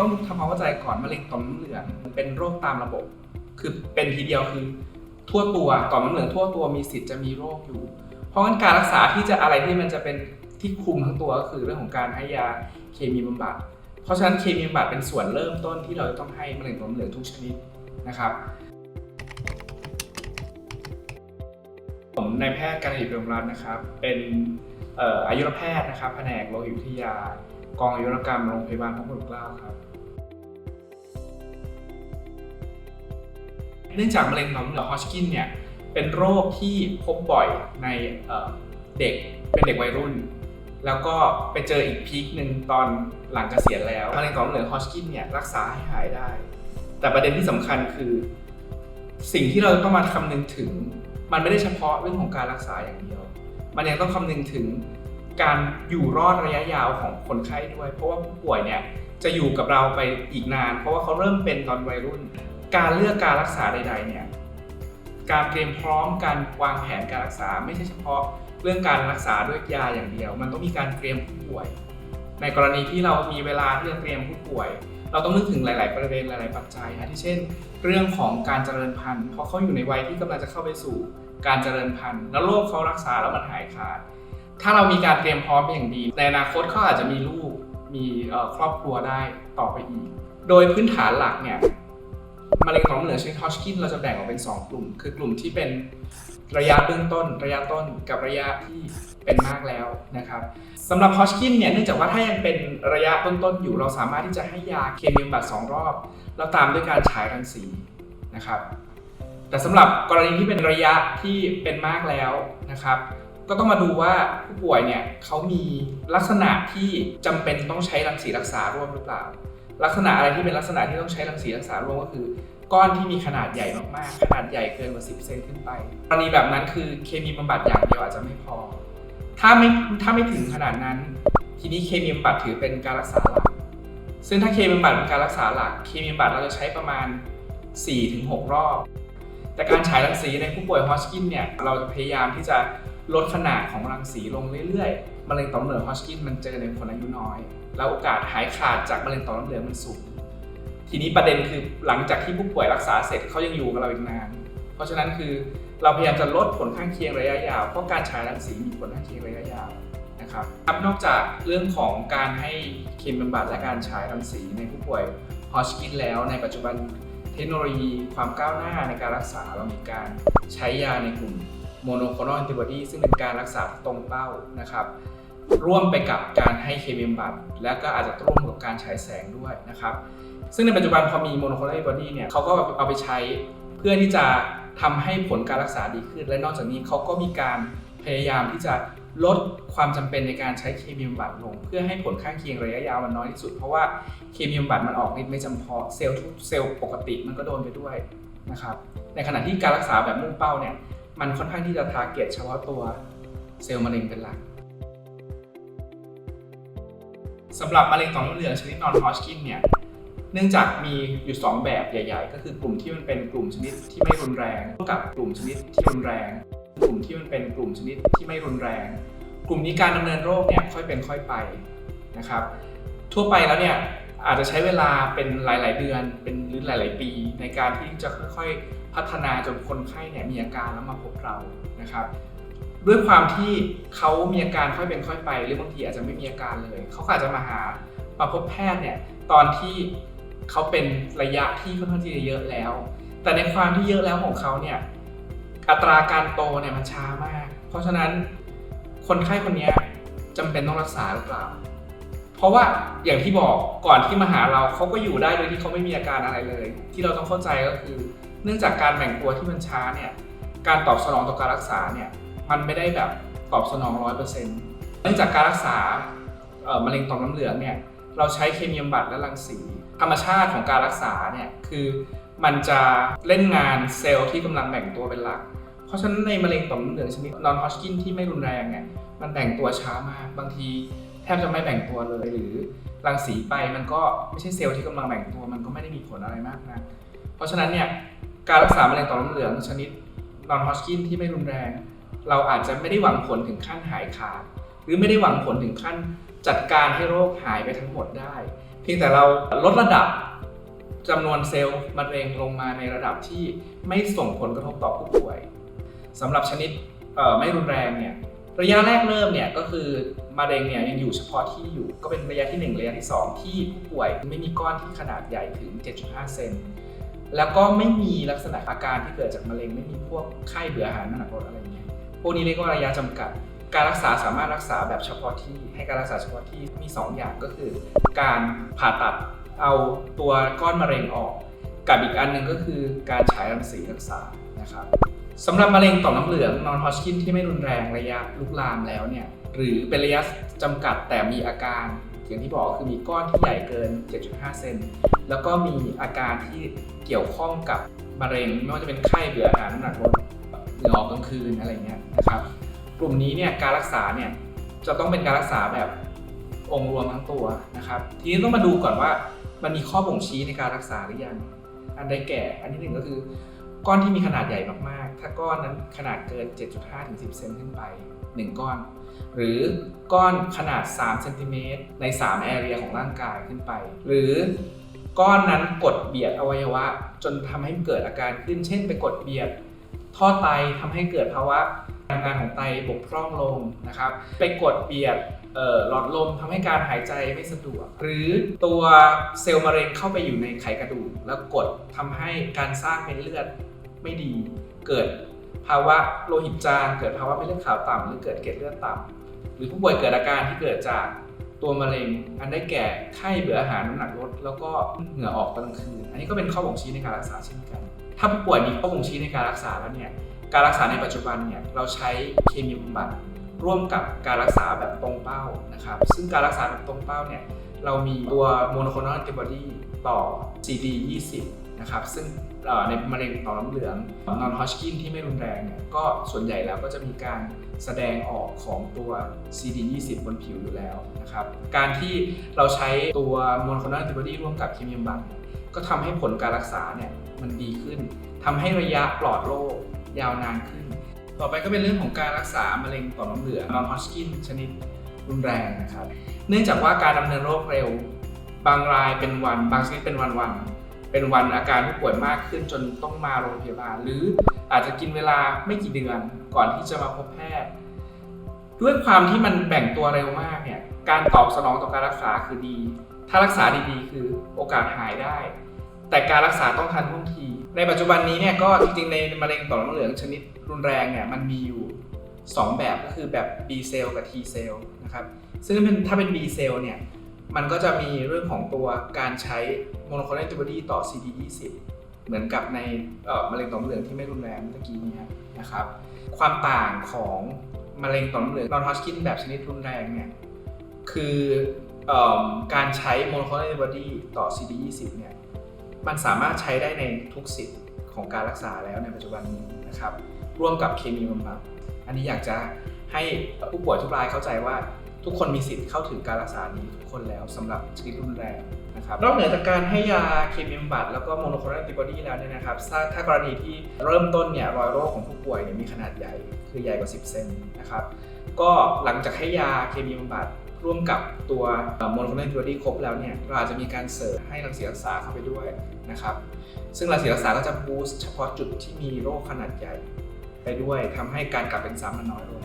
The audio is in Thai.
ต้องทำความเข้าใจก่อนมะเร็งต่อมน้ำเหลืองเป็นโรคตามระบบ คือเป็นทีเดียวคือทั่วตัวต่อมน้ำเหลืองทั่วตัวมีสิทธิ์จะมีโรคอยู่ เพราะงั้นการรักษาที่จะอะไรที่มันจะเป็นที่คุมทั้งตัวก็คือเรื่องของการให้ยาเคมีบำบัด เพราะฉะนั้นเคมีบำบัดเป็นส่วนเริ่มต้นที่เราจะต้องให้มะเร็งต่อมน้ำเหลืองทุกชนิดนะครับผมนายแพทย์การกิจเรืองรัตน์นะครับ เป็นอายุรแพทย์นะครับแผนกโลหิตวิทยากองอายุรกรรมโรงพยาบาลพระมงกุฎเกล้าครับ เนื่องจากมะเร็งต่อมน้ำเหลือฮอชกินเนี่ยเป็นโรคที่พบบ่อยในเด็กเป็นเด็กวัยรุ่น แล้วก็ไปเจออีกพีคหนึ่งตอนหลังเกษียณแล้วมะเร็งต่อมเหลืองฮอชกินเนี่ยรักษาให้หายได้ แต่ประเด็นที่สำคัญคือ สิ่งที่เราต้องมาคำนึงถึง มันไม่ได้เฉพาะเรื่องของการรักษาอย่างเดียว มันยังต้องคำนึงถึงการอยู่รอดระยะยาวของคนไข้ด้วย เพราะว่าผู้ป่วยเนี่ยจะอยู่กับเราไปอีกนาน เพราะว่าเขาเริ่มเป็นตอนวัยรุ่น การเลือกการรักษาใดๆเนี่ยการเตรียมพร้อมการวางแผนการรักษาไม่ใช่เฉพาะเรื่องการรักษาด้วยยาอย่างเดียว มันต้องมีการเตรียมผู้ป่วย ในกรณีที่เรามีเวลาที่จะเตรียมผู้ป่วย เราต้องนึกถึงหลาย ๆ ประเด็นหลาย ๆ ปัจจัยนะที่เช่น เรื่องของการเจริญพันธุ์เพราะเขาอยู่ในวัยที่กำลังจะเข้าไปสู่ การเจริญพันธุ์ แล้วโรคเขารักษาแล้วมันหายขาด ถ้าเรามีการเตรียมพร้อมอย่างดี ในอนาคตเขาอาจจะมีลูกมีครอบครัวได้ต่อไปอีก โดยพื้นฐานหลักเนี่ย มะเร็งต่อมเหลืองชนิดฮอชกินเราจะแบ่งออกเป็น 2 กลุ่ม คือกลุ่มที่เป็นระยะเบื้องต้น ระยะต้นกับระยะที่เป็นมากแล้วนะครับสำหรับฮอชกินเนี่ยเนื่องจากว่าถ้ายังเป็นระยะต้นๆอยู่ เราสามารถที่จะให้ยาเคมีบำบัดสองรอบ แล้วตามด้วยการฉายรังสีนะครับ แต่สำหรับกรณีที่เป็นระยะที่เป็นมากแล้วนะครับก็ต้องมาดูว่าผู้ป่วยเนี่ยเขามีลักษณะที่จำเป็นต้องใช้รังสีรักษาร่วมหรือเปล่า ลักษณะอะไรที่เป็นลักษณะที่ต้องใช้รังสีรักษาร่วมก็คือ ก้อนที่มีขนาดใหญ่มากๆ ขนาดใหญ่เกินกว่า 10 เซนขึ้นไปกรณีแบบนั้นคือเคมีบำบัดอย่างเดียวอาจจะไม่พอ ถ้าไม่ถ้าไม่ถึงขนาดนั้น ทีนี้เคมีบำบัดถือเป็นการรักษาหลัก ซึ่งถ้าเคมีบำบัดเป็นการรักษาหลัก เคมีบำบัดเราจะใช้ประมาณ 4-6 รอบ แต่การฉายรังสีในผู้ป่วยฮอชกินเนี่ยเราจะพยายามที่จะลดขนาดของรังสีลงเรื่อยๆ มะเร็งต่อมเหลืองฮอชกินมันเจอในคนอายุน้อย แล้วโอกาสหายขาดจากมะเร็งต่อมเหลืองมันสูง ทีนี้ประเด็นคือหลังจากที่ผู้ป่วยรักษาเสร็จเขายังอยู่กับเราอีกนาน เพราะฉะนั้นคือเราพยายามจะลดผลข้างเคียงระยะยาวเพราะการฉายรังสีมีผลข้างเคียงระยะยาวนะครับครับนอกจากเรื่องของการให้เคมีบำบัดและการฉายรังสีในผู้ป่วยฮอชกินแล้วในปัจจุบันเทคโนโลยีความก้าวหน้าในการรักษาเรามีการใช้ยาในกลุ่มโมโนโคลอนแอนติบอดีซึ่งเป็นการรักษาตรงเป้านะครับ ร่วมไปกับการให้เคมีบำบัดและก็อาจจะร่วมกับการฉายแสงด้วยนะครับ ซึ่งในปัจจุบันพอมีโมโนโคลอนแอนติบอดีเนี่ยเขาก็เอาไปใช้เพื่อที่จะทำให้ผลการรักษาดีขึ้น และนอกจากนี้เขาก็มีการพยายามที่จะลดความจำเป็นในการใช้เคมีบำบัดลง เพื่อให้ผลข้างเคียงระยะยาวมันน้อยที่สุด เพราะว่าเคมีบำบัดมันออกฤทธิ์ไม่จำเพาะเซลล์ทุกเซลล์ปกติมันก็โดนไปด้วยนะครับในขณะที่การรักษาแบบมุ่งเป้าเนี่ยมันค่อนข้างที่จะทาร์เก็ตเฉพาะตัวเซลล์มะเร็งเป็นหลัก สำหรับมะเร็งต่อมน้ำเหลืองชนิดนอนฮอชกินเนี่ยเนื่องจากมีอยู่ 2 แบบใหญ่ ๆ ก็คือกลุ่มที่มันเป็นกลุ่มชนิดที่ไม่รุนแรงกับกลุ่มชนิดที่รุนแรง กลุ่มที่มันเป็นกลุ่มชนิดที่ไม่รุนแรง กลุ่มนี้การดำเนินโรคเนี่ยค่อยเป็นค่อยไปนะครับ ทั่วไปแล้วเนี่ยอาจจะใช้เวลาเป็นหลาย ๆ เดือนเป็นหรือหลาย ๆ ปี ในการที่จะค่อยๆพัฒนาจนคนไข้เนี่ยมีอาการแล้วมาพบเรานะครับ ด้วยความที่เขามีอาการค่อยเป็นค่อยไป หรือบางทีอาจจะไม่มีอาการเลย เขาอาจจะมาหามาพบแพทย์เนี่ยตอนที่เขาเป็นระยะที่ค่อนข้างที่จะเยอะแล้ว แต่ในความที่เยอะแล้วของเขาเนี่ยอัตราการโตเนี่ยมันช้ามาก เพราะฉะนั้นคนไข้คนนี้ยจำเป็นต้องรักษาหรือเปล่า เพราะว่าอย่างที่บอกก่อนที่มาหาเราเขาก็อยู่ได้โดยที่เขาไม่มีอาการอะไรเลย ที่เราต้องเข้าใจก็คือ เนื่องจากการแบ่งตัวที่มันช้าเนี่ยการตอบสนองต่อการรักษาเนี่ย มันไม่ได้แบบตอบสนองร้อยเปอร์เซ็นต์เนื่องจากการรักษาเอ่อมะเร็งต่อมน้ำเหลืองเนี่ยเราใช้เคมีบำบัดและรังสี ธรรมชาติของการรักษาเนี่ยคือมันจะเล่นงานเซลล์ที่กำลังแบ่งตัวเป็นหลัก เพราะฉะนั้นในมะเร็งต่อมน้ำเหลืองชนิดนอนฮอชกินที่ไม่รุนแรงเนี่ยมันแบ่งตัวช้ามากบางที แทบจะไม่แบ่งตัวเลยหรือรังสีไปมันก็ไม่ใช่เซลล์ที่กำลังแบ่งตัวมันก็ไม่ได้มีผลอะไรมากนะเพราะฉะนั้นเนี่ยการรักษามะเร็งต่อมน้ำเหลืองชนิดนอนฮอชกินที่ไม่รุนแรง เราอาจจะไม่ได้หวังผลถึงขั้นหายขาดหรือไม่ได้หวังผลถึงขั้นจัดการให้โรคหายไปทั้งหมดได้ เพียงแต่เราลดระดับจำนวนเซลล์มะเร็งลงมาในระดับที่ไม่ส่งผลกระทบต่อผู้ป่วยสำหรับชนิดไม่รุนแรงเนี่ยระยะแรกเริ่มเนี่ยก็คือมะเร็งเนี่ยยังอยู่เฉพาะที่อยู่ก็เป็นระยะที่ 1 ระยะที่ 2 ที่ผู้ป่วยไม่มีก้อนที่ขนาดใหญ่ถึง 7.5 เซนแล้วก็ไม่มีลักษณะอาการที่เกิดจากมะเร็งไม่มีพวกไข้เบื่ออาหารหนักลดอะไรเงี้ย พวกนี้เรียกว่าระยะจำกัด การรักษาสามารถรักษาแบบเฉพาะที่ ให้การรักษาเฉพาะที่มี 2 อย่างก็คือ การผ่าตัดเอาตัวก้อนมะเร็งออก กับอีกอันหนึ่งก็คือการฉายรังสีรักษานะครับสำหรับมะเร็งต่อมน้ำเหลืองนอนฮอชกินที่ไม่รุนแรงระยะลุกลามแล้วเนี่ยหรือเป็นระยะจำกัดแต่มีอาการอย่างที่บอกคือมีก้อนที่ใหญ่เกิน 7.5 เซน แล้วก็มีอาการที่เกี่ยวข้องกับมะเร็งไม่ว่าจะเป็นไข้เบื่ออาหารน้ำหนักลด หงื่อออกกลางคืนอะไรเงี้ยนะครับ กลุ่มนี้เนี่ยการรักษาเนี่ยจะต้องเป็นการรักษาแบบองค์รวมทั้งตัวนะครับ ทีนี้ต้องมาดูก่อนว่ามันมีข้อบ่งชี้ในการรักษาหรือยัง อันใดแก่ อันที่หนึ่งก็คือก้อนที่มีขนาดใหญ่มากๆ ถ้าก้อนนั้นขนาดเกิน 7.5ถึง10เซนขึ้นไป 1 ก้อน หรือก้อนขนาด3เซนติเมตรใน3แอเรียของร่างกายขึ้นไป หรือก้อนนั้นกดเบียดอวัยวะ จนทำให้เกิดอาการขึ้น เช่น ไปกดเบียด ท่อไตทำให้เกิดภาวะการทำงานของไตบกพร่องลงนะครับ ไปกดเบียดหลอดลมทำให้การหายใจไม่สะดวก หรือตัวเซลล์มะเร็งเข้าไปอยู่ในไขกระดูกแล้วกดทำให้การสร้างเม็ดเลือดไม่ดี เกิดภาวะโลหิตจาง เกิดภาวะเม็ดเลือดขาวต่ำหรือเกิดเกล็ดเลือดต่ำหรือผู้ป่วยเกิดอาการที่เกิดจากตัวมะเร็ง อันได้แก่ไข้เบื่ออาหารน้ำหนักลดแล้วก็เหงื่อออกตอนกลางคืน อันนี้ก็เป็นข้อบ่งชี้ในการรักษาเช่นกัน ถ้าผู้ป่วยมีข้อบ่งชี้ในการรักษาแล้วเนี่ยการรักษาในปัจจุบันเนี่ยเราใช้เคมีบำบัดร่วมกับการรักษาแบบตรงเป้านะครับ ซึ่งการรักษาแบบตรงเป้าเนี่ยเรามีตัวโมโนโคลอนแอนติบอดีต่อ CD20 นะครับซึ่งในมะเร็งต่อมน้ำเหลืองนอนฮอชกินที่ไม่รุนแรงเนี่ยก็ส่วนใหญ่แล้วก็จะมีการแสดงออกของตัว CD20 บนผิวอยู่แล้วนะครับการที่เราใช้ตัวโมโนโคลอนแอนติบอดีร่วมกับเคมีบำบัดก็ทำให้ผลการรักษาเนี่ย มันดีขึ้นทำให้ระยะปลอดโรคยาวนานขึ้น ต่อไปก็เป็นเรื่องของการรักษามะเร็งต่อมน้ำเหลืองนอนฮอชกินชนิดรุนแรงนะครับ เนื่องจากว่าการดำเนินโรคเร็ว บางรายเป็นวัน บางชนิดเป็นวันวันเป็นวันอาการผู้ป่วยมากขึ้นจนต้องมาโรงพยาบาล หรืออาจจะกินเวลาไม่กี่เดือนก่อนที่จะมาพบแพทย์ ด้วยความที่มันแบ่งตัวเร็วมากเนี่ยการตอบสนองต่อการรักษาคือดี ถ้ารักษาดีๆ คือโอกาสหายได้ แต่การรักษาต้องทันท่วงที ในปัจจุบันนี้เนี่ยก็จริงๆในมะเร็งต่อมน้ำเหลืองชนิดรุนแรงเนี่ยมันมีอยู่ 2 แบบก็คือแบบ B เซลล์กับ T เซลล์นะครับซึ่งถ้าเป็น B เซลล์เนี่ยมันก็จะมีเรื่องของตัวการใช้โมโนโคลอนแอนติบอดีต่อ CD20 เหมือนกับในมะเร็งต่อมน้ำเหลืองที่ไม่รุนแรงเมื่อกี้นี้นะครับ ความต่างของมะเร็งต่อมน้ำเหลืองนอนฮอชกินแบบชนิดรุนแรงเนี่ยคืออการใช้โมโนโคลอนแอนติบอดีต่อ CD20 เนี่ย มันสามารถใช้ได้ในทุกสิทธิ์ของการรักษาแล้วในปัจจุบันนี้นะครับ ร่วมกับเคมีบำบัดอันนี้อยากจะให้ผู้ป่วยทุกรายเข้าใจว่าทุกคนมีสิทธิ์เข้าถึงการรักษานี้ทุกคนแล้วสำหรับชนิดรุนแรงนะครับนอกเหนือจากการให้ยาเคมีบำบัดแล้วก็โมโนโคลอนแอนติบอดีแล้วเนี่ยนะครับถ้าถ้ากรณีที่เริ่มต้นเนี่ยรอยโรคของผู้ป่วยเนี่ยมีขนาดใหญ่คือใหญ่กว่า 10 เซนนะครับก็หลังจากให้ยาเคมีบำบัด ร่วมกับตัวโมโนโคลอนแอนติบอดีครบแล้วเนี่ยเราอาจจะมีการเสริมให้รังสีรักษาเข้าไปด้วยนะครับซึ่งรังสีรักษาก็จะบูสต์เฉพาะจุดที่มีโรคขนาดใหญ่ไปด้วยทำให้การกลับเป็นซ้ำมันน้อยลง